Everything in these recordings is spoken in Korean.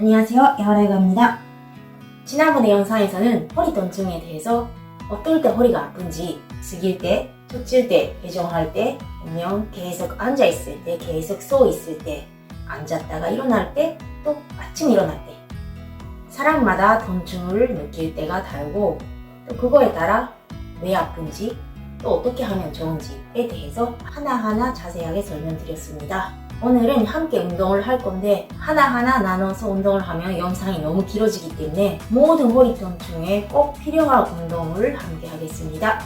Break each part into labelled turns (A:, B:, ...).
A: 안녕하세요. 야라이가입니다. 지난번에 영상에서는 허리 통증에 대해서 어떨 때 허리가 아픈지 숙일 때, 쫓을 때, 배정할 때, 아니면 계속 앉아 있을 때, 계속 서 있을 때, 앉았다가 일어날 때, 또 아침 일어날 때 사람마다 통증을 느낄 때가 다르고 또 그거에 따라 왜 아픈지 또 어떻게 하면 좋은지에 대해서 하나하나 자세하게 설명드렸습니다. 오늘은 함께 운동을 할 건데 하나하나 나눠서 운동을 하면 영상이 너무 길어지기 때문에 모든 허리 통증에 꼭 필요한 운동을 함께 하겠습니다.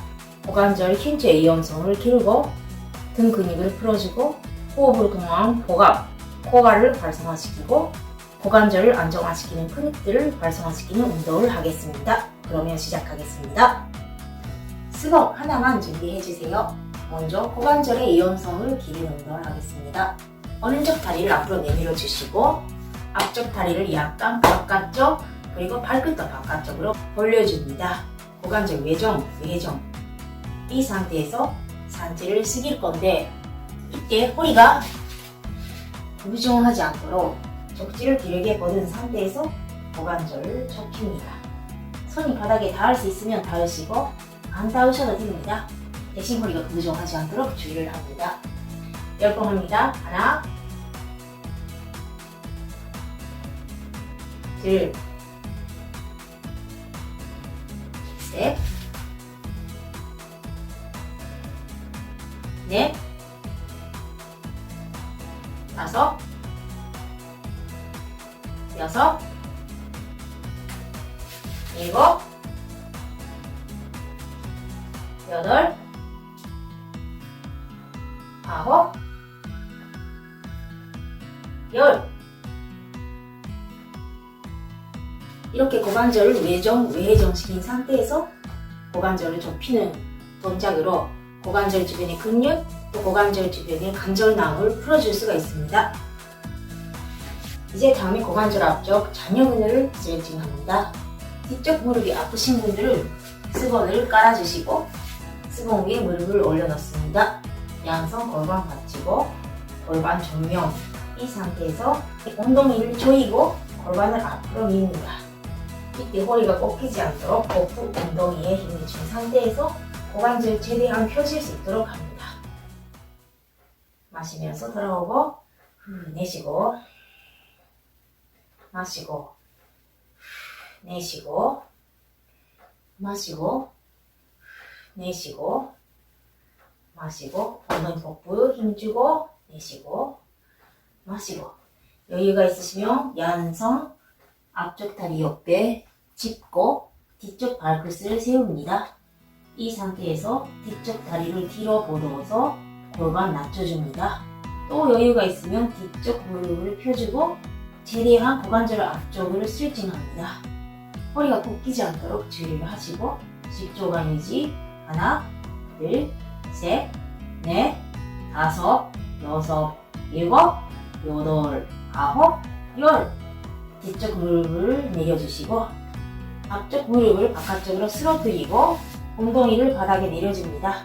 A: 고관절 힌트 이완성을 기르고 등 근육을 풀어주고 호흡으로 통한 복압, 코가를 활성화시키고 고관절을 안정화시키는 근육들을 활성화시키는 운동을 하겠습니다. 그러면 시작하겠습니다. 스벅 하나만 준비해주세요. 먼저 고관절의 이완성을 기르는 운동을 하겠습니다. 오른쪽 다리를 앞으로 내밀어 주시고 앞쪽 다리를 약간 바깥쪽 그리고 발끝도 바깥쪽으로 벌려줍니다. 고관절 외정, 외정 이 상태에서 상체를 숙일 건데 이때 허리가 부정하지 않도록 족지를 길게 뻗은 상태에서 고관절을 접힙니다. 손이 바닥에 닿을 수 있으면 닿으시고 안 닿으셔도 됩니다. 대신 허리가 부정하지 않도록 주의를 합니다. 열 번 합니다. 하나, 둘, 셋, 넷, 다섯, 여섯, 일곱, 여덟, 아홉, 열. 이렇게 고관절을 외정, 외정시킨 상태에서 고관절을 좁히는 동작으로 고관절 주변의 근육, 또 고관절 주변의 관절낭을 풀어줄 수가 있습니다. 이제 다음에 고관절 앞쪽 잔여근을 스트레칭합니다. 뒤쪽 무릎이 아프신 분들은 수건을 깔아주시고 수건 위에 무릎을 올려놓습니다. 양손 골반 받치고 골반 정면 이 상태에서 엉덩이를 조이고 골반을 앞으로 밉니다. 이때 허리가 꺾이지 않도록 거푸 엉덩이에 힘을 준 상태에서 고관절 최대한 펴질 수 있도록 합니다. 마시면서 들어오고 후, 내쉬고 마시고 내쉬고 마시고 내쉬고 마시고 엉덩이 복부 힘주고 내쉬고 마시고 여유가 있으시면 양성 앞쪽 다리 옆에 짚고 뒤쪽 발끝을 세웁니다. 이 상태에서 뒤쪽 다리를 뒤로 보도서 골반 낮춰줍니다. 또 여유가 있으면 뒤쪽 무릎을 펴주고 최대한 고관절 앞쪽으로 스트레칭합니다. 허리가 꺾이지 않도록 주의를 하시고 10초간 유지 하나, 둘, 셋, 넷, 다섯, 여섯, 일곱, 여덟, 아홉, 열 뒤쪽 무릎을 내려주시고 앞쪽 무릎을 바깥쪽으로 쓰러뜨리고 엉덩이를 바닥에 내려줍니다.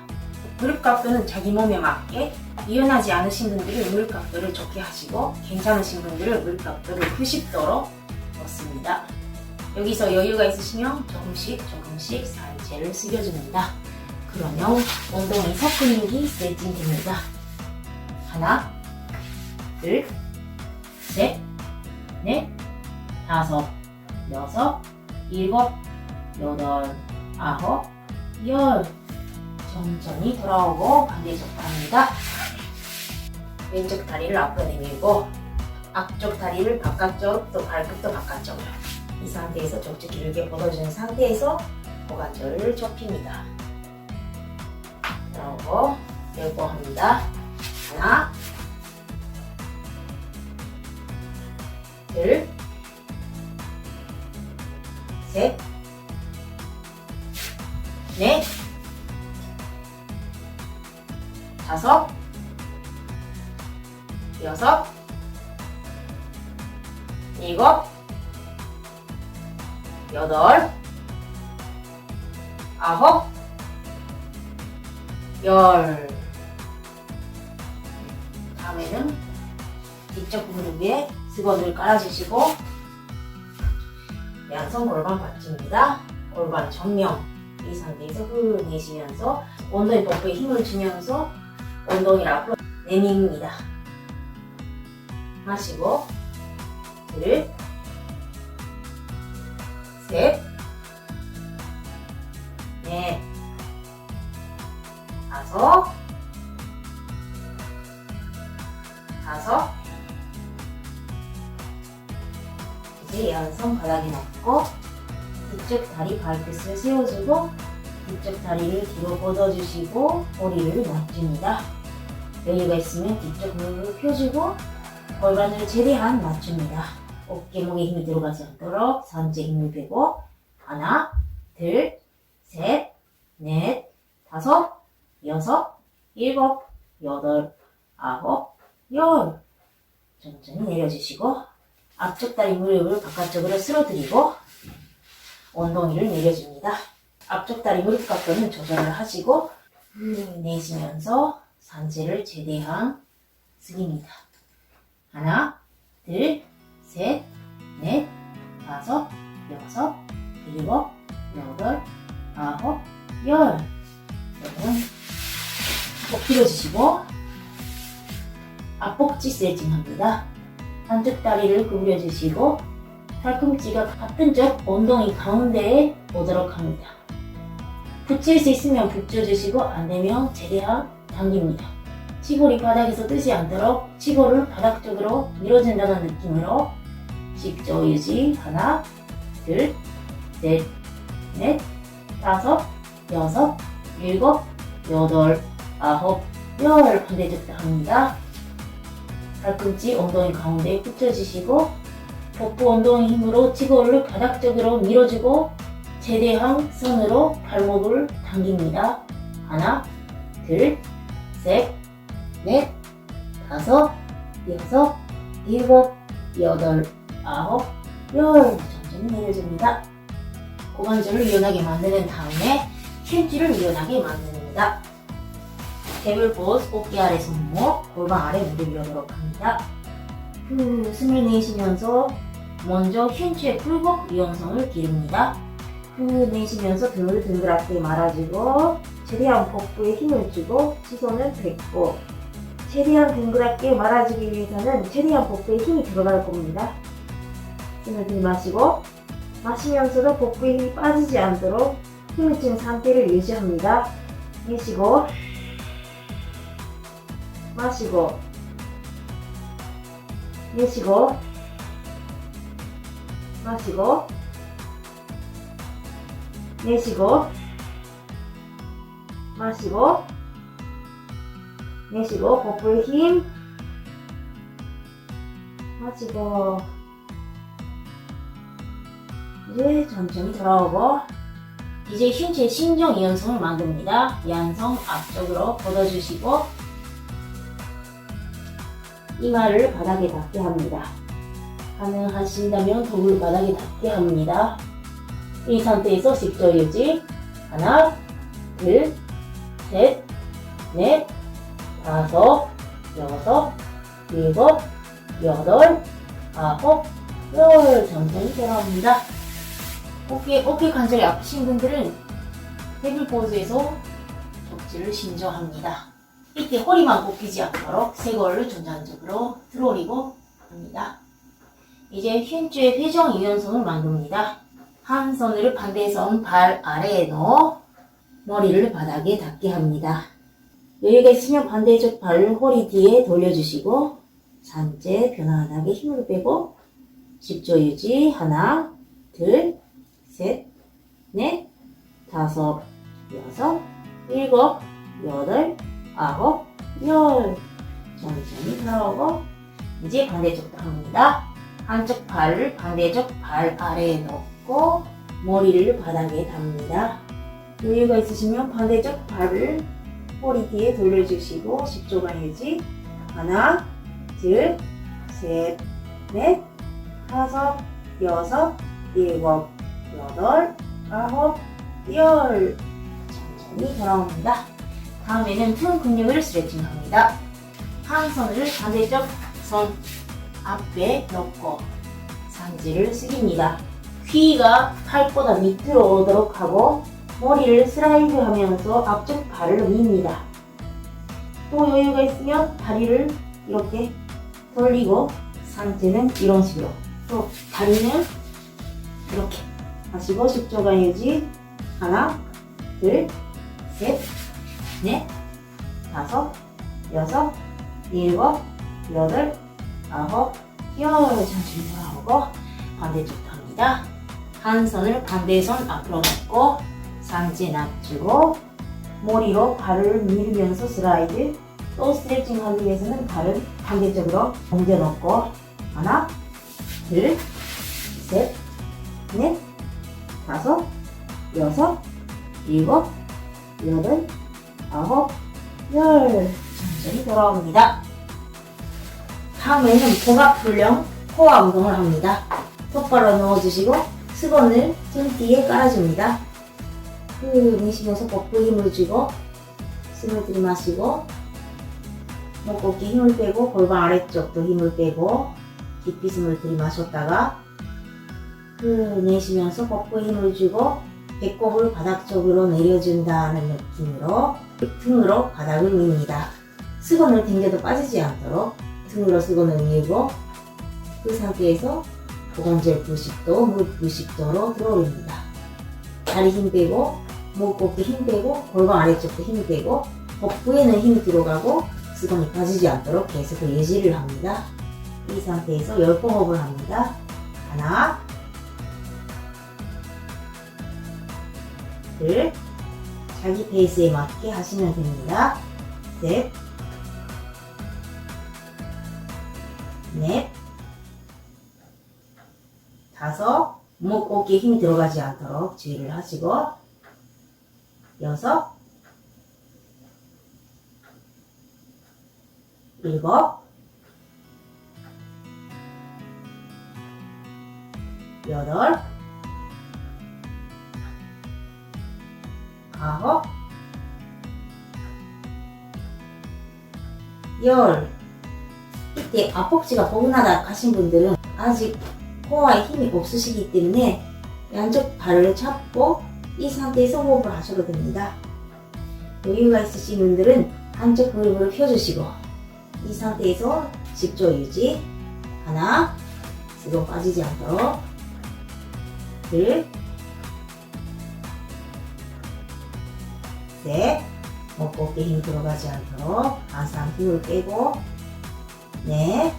A: 무릎 각도는 자기 몸에 맞게 유연하지 않으신 분들은 무릎 각도를 좋게 하시고 괜찮으신 분들은 무릎 각도를 90도로 놓습니다. 여기서 여유가 있으시면 조금씩 조금씩 상체를 숙여줍니다. 그러면 엉덩이 서근육이 스트레칭 됩니다. 하나, 둘, 셋, 넷, 다섯, 여섯, 일곱, 여덟, 아홉, 열. 천천히 돌아오고 반대쪽 갑니다. 왼쪽 다리를 앞으로 내밀고 앞쪽 다리를 바깥쪽 또 발끝도 바깥쪽으로 이 상태에서 족지 길게 뻗어주는 상태에서 고관절을 좁힙니다. 돌아오고 열고 합니다. 하나 둘 셋, 넷, 다섯, 여섯, 일곱, 여덟, 아홉, 열. 다음에는 뒤쪽 무릎 위에 수건을 깔아주시고 양손 골반 받칩니다. 골반 정면. 이 상태에서 후 내쉬면서 엉덩이 복부에 힘을 주면서 엉덩이를 앞으로 내밉니다. 마시고 둘, 셋, 넷, 다섯, 다섯, 이제 양손 바닥에 놓고 이쪽 다리 발끝을 세워주고 이쪽 다리를 뒤로 뻗어주시고 머리를 낮춥니다. 여유가 있으면 뒤쪽 무릎을 펴주고 골반을 최대한 낮춥니다. 어깨목에 힘이 들어가지 않도록 상체 힘을 빼고 하나, 둘, 셋, 넷, 다섯, 여섯, 일곱, 여덟, 아홉, 열 천천히 내려주시고 앞쪽 다리 무릎을 바깥쪽으로 쓸어드리고 엉덩이를 내려줍니다. 앞쪽 다리 무릎 각도는 조절을 하시고 후 내쉬면서 상체를 최대한 숙입니다. 하나, 둘, 셋, 넷, 다섯, 여섯, 일곱, 여덟, 아홉, 열. 여러분 꼭 들어주시고 앞복지 스트레칭 합니다. 한쪽 다리를 구부려 주시고 팔꿈치가 같은 쪽 엉덩이 가운데에 오도록 합니다. 붙일 수 있으면 붙여주시고 안 되면 최대한 당깁니다. 치골이 바닥에서 뜨지 않도록 치골을 바닥 쪽으로 밀어준다는 느낌으로 10초 유지 하나 둘 셋 넷 다섯 여섯 일곱 여덟 아홉 열 반대쪽도 합니다. 팔꿈치 엉덩이 가운데에 붙여주시고 복부 엉덩이 힘으로 치골을 바닥 쪽으로 밀어주고 최대한 손으로 발목을 당깁니다. 하나, 둘, 셋, 넷, 다섯, 여섯, 일곱, 여덟, 아홉, 열. 천천히 내려줍니다. 고관절을 유연하게 만드는 다음에 힘줄을 유연하게 만듭니다. 포즈, 어깨 아래 손목, 골반 아래 무릎 열도록 합니다. 후, 숨을 내쉬면서 먼저 흰추의 굴곡 유연성을 기릅니다. 후 내쉬면서 등을 둥그랗게 말아주고 최대한 복부에 힘을 주고 시선을 뱉고 최대한 둥그랗게 말아주기 위해서는 최대한 복부에 힘이 들어갈 겁니다. 힘을 들이마시고 마시면서도 복부에 힘이 빠지지 않도록 힘을 준 상태를 유지합니다. 내쉬고 마시고 내쉬고 마시고 내쉬고 마시고 내쉬고 복부에 힘 마시고 이제 천천히 돌아오고 이제 흉체 신종 이연성을 만듭니다. 양성 앞쪽으로 걷어주시고 이마를 바닥에 닿게 합니다. 가능하신다면 도구를 바닥에 닿게 합니다. 이 상태에서 10초 유지. 하나, 둘, 셋, 넷, 다섯, 여섯, 일곱, 여덟, 아홉, 열. 천천히 돌아옵니다. 어깨, 어깨 관절이 아프신 분들은 테이블 포즈에서 척지를 신조합니다. 이때 허리만 꺾이지 않도록 쇄골을 중간적으로 들어올리고 합니다. 이제 흰줄의 회전 유연성을 만듭니다. 한 손을 반대손 발 아래에 넣어 머리를 바닥에 닿게 합니다. 여유가 있으면 반대쪽 발을 허리 뒤에 돌려주시고 상체 편안하게 힘을 빼고 10초 유지 하나 둘 셋, 넷, 다섯, 여섯, 일곱, 여덟, 아홉, 열. 천천히 돌아오고 이제 반대쪽도 합니다. 한쪽 발을 반대쪽 발 아래에 넣고 머리를 바닥에 답니다. 여유가 있으시면 반대쪽 발을 허리 뒤에 돌려주시고 10초간 유지 하나, 둘, 셋, 넷, 다섯, 여섯, 일곱, 여덟, 아홉, 열. 천천히 돌아옵니다. 다음에는 등 근육을 스트레칭합니다. 한 손을 반대쪽 손 앞에 넣고 상지를 숙입니다. 귀가 팔보다 밑으로 오도록 하고 머리를 슬라이드 하면서 앞쪽 발을 밉니다. 또 여유가 있으면 다리를 이렇게 돌리고 상체는 이런 식으로 또 다리는 이렇게 하시고 십자가 유지 하나 둘셋 넷 다섯 여섯 일곱 여덟 아홉 열 천천히 돌아오고 반대쪽도 합니다. 한 손을 반대 손 앞으로 놓고 상체 낮추고 머리로 발을 밀면서 슬라이드 또 스트레칭 하기 위해서는 발을 반대쪽으로 옮겨 놓고 하나 둘 셋 넷 다섯 여섯 일곱 여덟 아홉 열 천천히 돌아옵니다. 다음에는 복압 훈련 코어 운동을 합니다. 똑바로 누워주시고 수건을 등 뒤에 깔아줍니다. 그 내쉬면서 복부 힘을 주고 숨을 들이마시고 목꺾기 힘을 빼고 골반 아래쪽도 힘을 빼고 깊이 숨을 들이마셨다가 그 내쉬면서 복부 힘을 주고 배꼽을 바닥 쪽으로 내려준다는 느낌으로 등으로 바닥을 밉니다. 수건을 당겨도 빠지지 않도록 등으로 수건을 밀고 그 상태에서 고관절 90도, 무릎 90도로 들어올립니다. 다리 힘 빼고 목꺾기 힘 빼고 골반 아래쪽도 힘 빼고 복부에는 힘이 들어가고 수건이 빠지지 않도록 계속 유지를 합니다. 이 상태에서 10번 호흡을 합니다. 하나 둘 자기 페이스에 맞게 하시면 됩니다. 셋 넷, 다섯, 목, 어깨에 힘이 들어가지 않도록 주의를 하시고, 여섯, 일곱, 여덟, 아홉, 열, 이때 앞복지가 뻐근하다 하신 분들은 아직 코어에 힘이 없으시기 때문에 양쪽 발을 잡고 이 상태에서 호흡을 하셔도 됩니다. 여유가 있으신 분들은 한쪽 무릎을 펴주시고 이 상태에서 10초 유지 하나 수건 빠지지 않도록 둘 셋 목꺾에 힘 들어가지 않도록 항상 힘을 빼고 넷,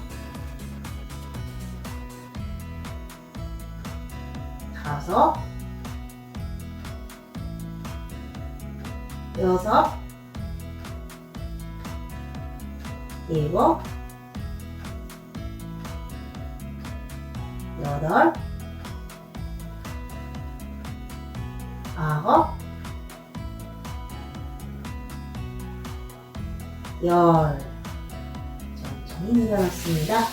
A: 다섯, 여섯, 일곱, 여덟, 아홉, 열. 천천히 내려놨습니다.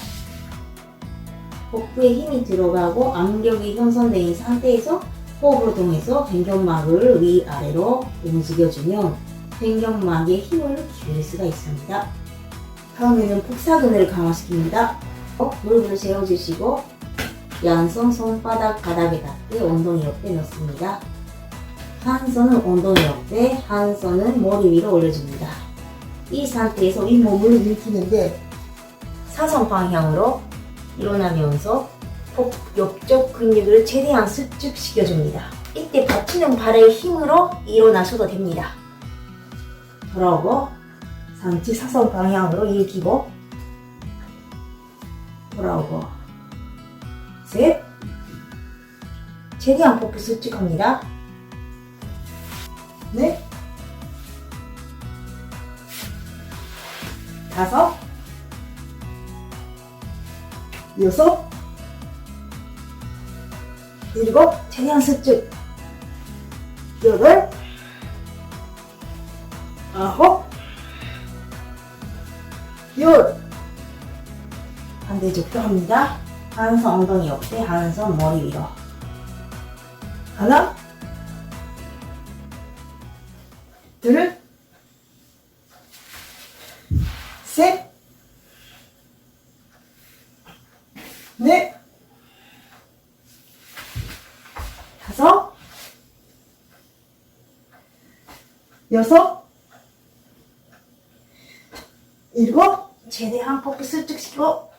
A: 복부에 힘이 들어가고 압력이 형성된 상태에서 호흡을 통해서 변경막을 위아래로 움직여주면 변경막에 힘을 기울일 수가 있습니다. 다음에는 복사근을 강화시킵니다. 어, 무릎을 세워주시고 양손 손바닥 바닥에 닿게 엉덩이 옆에 놓습니다. 한 손은 엉덩이 옆에, 한 손은 머리 위로 올려줍니다. 이 상태에서 이 몸을 일으키는데 사선 방향으로 일어나면서 복 옆쪽 근육을 최대한 수축시켜줍니다. 이때 받치는 발의 힘으로 일어나셔도 됩니다. 돌아오고 상체 사선 방향으로 일으키고 돌아오고 셋 최대한 복부 수축합니다. 넷 다섯 여섯, 일곱, 수축, 여덟, 아홉, 열. 반대쪽도 합니다. 한손 엉덩이 옆에, 한손 머리 위로. 하나, 둘, 셋, 넷, 다섯, 여섯, 일곱, 최대한 포커스 슬쩍 시키고,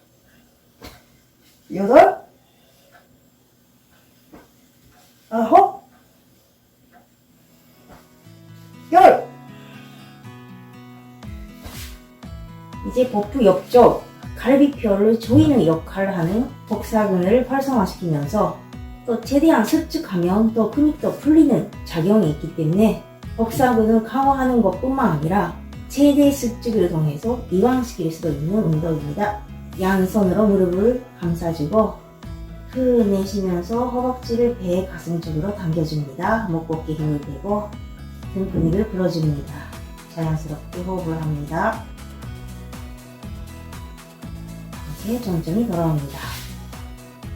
A: 여덟, 이제 복부 옆쪽 갈비뼈를 조이는 역할을 하는 복사근을 활성화시키면서 또 최대한 수축하면 또 근육도 풀리는 작용이 있기 때문에 복사근을 강화하는 것뿐만 아니라 최대 수축을 통해서 이완시킬 수도 있는 운동입니다. 양손으로 무릎을 감싸주고 후 내쉬면서 허벅지를 배 가슴 쪽으로 당겨줍니다. 목꺾에 힘을 빼고 등 근육을 풀어줍니다. 자연스럽게 호흡을 합니다. 이제 천천히 돌아옵니다.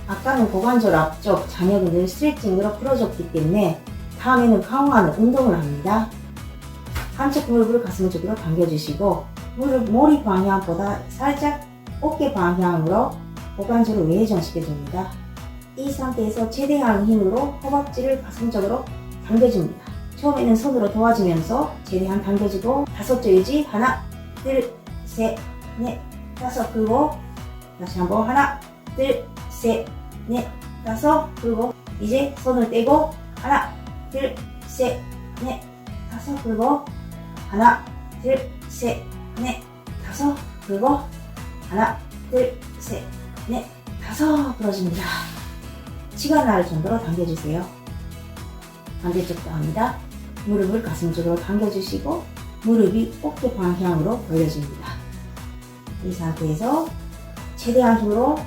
A: 아까는 고관절 앞쪽 잔여근을 스트레칭으로 풀어줬기 때문에 다음에는 강화하는 운동을 합니다. 한쪽 무릎을 가슴 쪽으로 당겨주시고 무릎 머리 방향보다 살짝 어깨 방향으로 고관절을 외전시켜줍니다. 이 상태에서 최대한 힘으로 허벅지를 가슴 쪽으로 당겨줍니다. 처음에는 손으로 도와주면서 최대한 당겨주고 다섯 줄 유지 하나 둘 셋 넷 다섯 그리고 다시 한번 하나 둘 셋 넷 다섯 그리고 이제 손을 떼고 하나 둘 셋 넷 다섯 그리고 하나 둘 셋 넷 다섯 그리고 하나 둘 셋 넷 다섯 풀어줍니다. 시간 나를 정도로 당겨주세요. 반대쪽도 합니다. 무릎을 가슴 쪽으로 당겨주시고 무릎이 어깨 방향으로 돌려줍니다. 이 상태에서 최대한 힘으로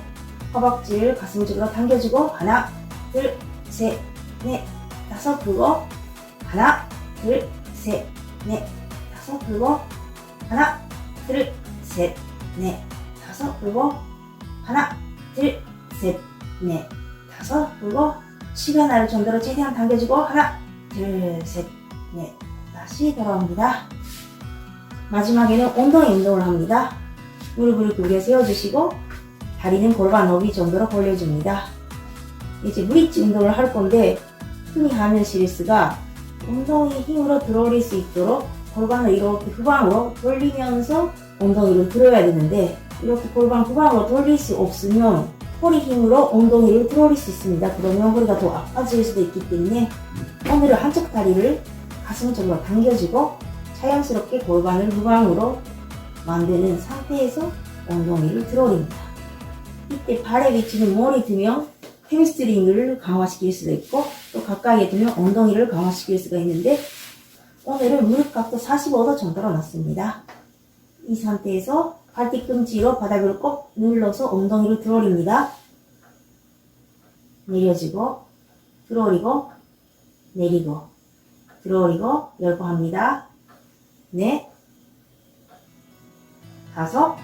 A: 허벅지를 가슴 쪽으로 당겨주고 하나, 둘, 셋, 넷, 다섯 풀고 하나, 둘, 셋, 넷, 다섯 풀고 하나, 둘, 셋, 넷, 다섯 풀고 하나, 둘, 셋, 넷, 다섯 풀고 시간 나를 정도로 최대한 당겨주고 하나, 둘, 셋, 넷 다시 돌아옵니다. 마지막에는 엉덩이 운동을 합니다. 무릎을 구겨 세워주시고 다리는 골반 너비 정도로 벌려줍니다. 이제 브릿지 운동을 할 건데 흔히 하는 실수가 엉덩이 힘으로 들어올릴 수 있도록 골반을 이렇게 후방으로 돌리면서 엉덩이를 들어야 되는데 이렇게 골반 후방으로 돌릴 수 없으면 허리 힘으로 엉덩이를 들어올릴 수 있습니다. 그러면 허리가 더 아파질 수도 있기 때문에 오늘은 한쪽 다리를 가슴 쪽으로 당겨주고 자연스럽게 골반을 후방으로 만드는 상태에서 엉덩이를 들어올립니다. 이때 발의 위치는 머리 두면 햄스트링을 강화시킬 수도 있고 또 가까이에 두면 엉덩이를 강화시킬 수가 있는데 오늘은 무릎 각도 45도 정도로 놨습니다. 이 상태에서 발 뒤꿈치로 바닥을 꼭 눌러서 엉덩이를 들어올립니다. 내려지고 들어올리고 내리고 들어올리고 열고 합니다. 넷 다섯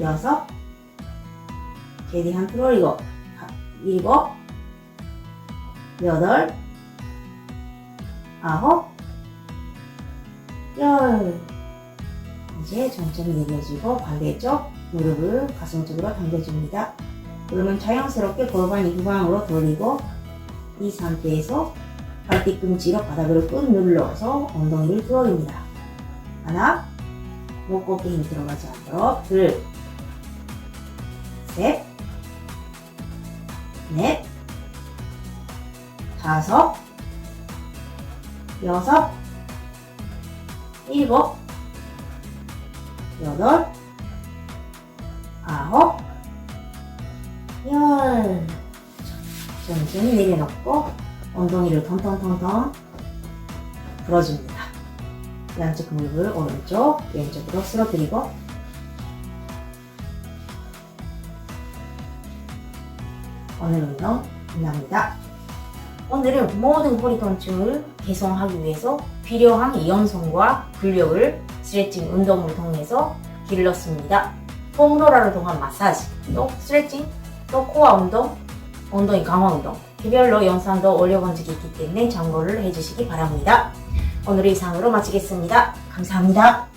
A: 여섯 최대한 들어올리고 일곱 여덟 아홉 열 이제 천천히 내려주고 반대쪽 무릎을 가슴 쪽으로 당겨줍니다. 그러면 자연스럽게 골반이 후방으로 돌리고 이 상태에서 발 뒤꿈치로 바닥을 꾹 눌러서 엉덩이를 들어올립니다. 하나, 목꺾에 힘이 들어가지 않도록 둘, 셋, 넷, 다섯, 여섯, 일곱, 여덟, 아홉, 열. 천천히 내려놓고 엉덩이를 텅텅텅텅 불어줍니다. 양쪽 무릎을 오른쪽, 왼쪽으로 쓰러뜨리고 오늘 운동 끝납니다. 오늘은 모든 허리 통증을 개선하기 위해서 필요한 이완성과 근력을 스트레칭 운동을 통해서 길렀습니다. 폼롤러를 통한 마사지, 또 스트레칭, 또 코어 운동, 엉덩이 강화 운동 개별로 영상도 올려본 적이 있기 때문에 참고를 해주시기 바랍니다. 오늘 이상으로 마치겠습니다. 감사합니다.